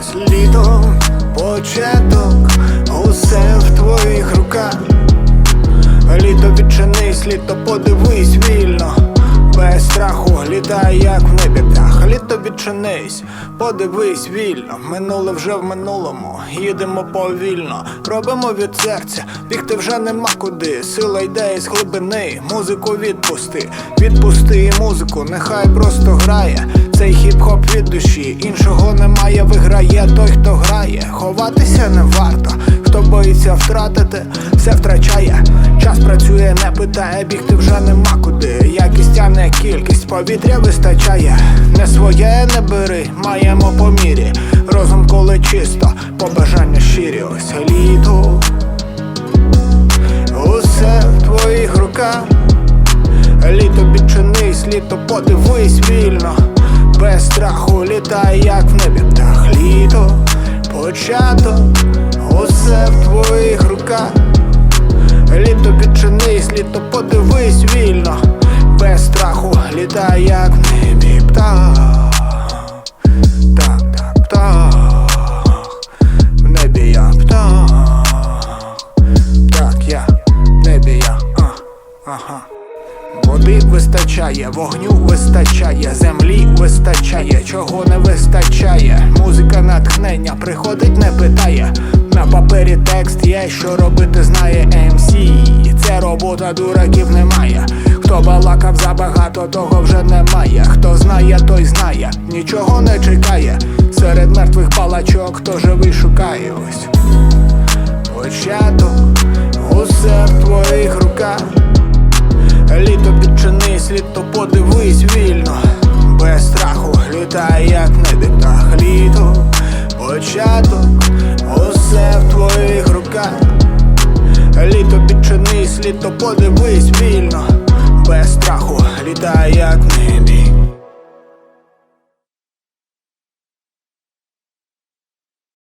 Ось літо, початок, усе в твоїх руках. Літо відчинись, літо подивись вільно, без страху літай, як в небі. Літо відчинись, подивись вільно. Минуле вже в минулому, їдемо повільно, робимо від серця, бігти вже нема куди. Сила йде із глибини, музику відпусти, відпусти музику, нехай просто грає. Цей хіп-хоп від душі, іншого немає, виграє грає. Ховатися не варто, хто боїться втратити, все втрачає. Час працює, не питає, бігти вже нема куди. Якість, а не кількість, повітря вистачає. Не своє не бери, маємо по мірі. Розум, коли чисто, побажання щирі, ось літо. Усе в твоїх руках. Літо відчинись, літо подивись вільно, початок, усе в твоїх руках. Літо підчинись, літо подивись вільно, без страху літай, як Води вистачає, вогню вистачає, землі вистачає, чого не вистачає. Музика натхнення приходить, не питає. На папері текст є, що робити знає MC Це робота дураків немає. Хто балакав забагато, того вже немає. Хто знає, той знає, нічого не чекає. Серед мертвих палачок, хто живий шукає ось. Початок, літо подивись вільно, без страху літай, як не дитах літо, початок, усе в твоїх руках. Літо підчинись, літо подивись вільно,